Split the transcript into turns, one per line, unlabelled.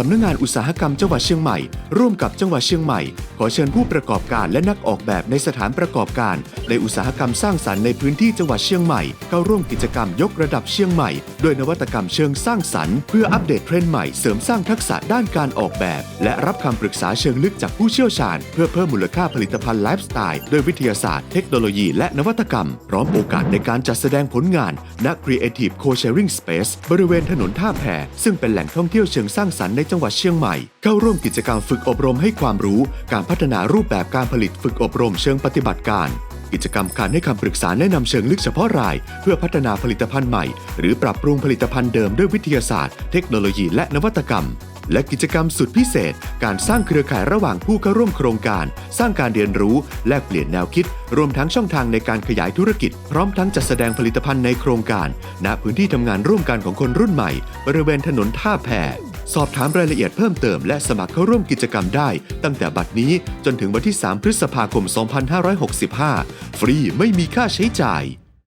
สำนักงงานอุตสาหกรรมจังหวัดเชียงใหม่ ร่วมกับจังหวัดเชียงใหม่ ขอเชิญผู้ประกอบการและนักออกแบบในสถานประกอบการ ในอุตสาหกรรมสร้างสรรค์ในพื้นที่จังหวัดเชียงใหม่เข้าร่วมกิจกรรมยกระดับเชียงใหม่ด้วยนวัตกรรมเชิงสร้างสรรค์ เพื่ออัปเดตเทรนด์ใหม่เสริมสร้างทักษะด้านการออกแบบ และรับคำปรึกษาเชิงลึกจากผู้เชี่ยวชาญ เพื่อเพิ่มมูลค่าผลิตภัณฑ์ไลฟ์สไตล์ด้วยวิทยาศาสตร์เทคโนโลยีและนวัตกรรม พร้อมโอกาสในการจัดแสดงผลงานณ Creative Co-sharing Space บริเวณถนนท่าแพซึ่งเป็นแหล่งท่องเที่ยวเชิงสร้างสรรค์ในจังหวัดเชียงใหม่ เข้าร่วมกิจกรรมฝึกอบรมให้ความรู้การพัฒนารูปแบบการผลิตฝึกอบรมเชิงปฏิบัติการ กิจกรรมการให้คำปรึกษาแนะนำเชิงลึกเฉพาะราย เพื่อพัฒนาผลิตภัณฑ์ใหม่ หรือปรับปรุงผลิตภัณฑ์เดิมด้วยวิทยาศาสตร์ เทคโนโลยีและนวัตกรรม และกิจกรรมสุดพิเศษ การสร้างเครือข่ายระหว่างผู้เข้าร่วมโครงการ สร้างการเรียนรู้ แลกเปลี่ยนแนวคิด รวมทั้งช่องทางในการขยายธุรกิจ พร้อมทั้งจัดแสดงผลิตภัณฑ์ในโครงการ ณพื้นที่ทำงานร่วมกันของคนรุ่นใหม่ บริเวณถนนท่าแพ สอบถามรายละเอียดเพิ่มเติมและสมัครเข้าร่วมกิจกรรมได้ ตั้งแต่บัดนี้จนถึงวันที่ 3 พฤษภาคม 2565 ฟรีไม่มีค่าใช้จ่าย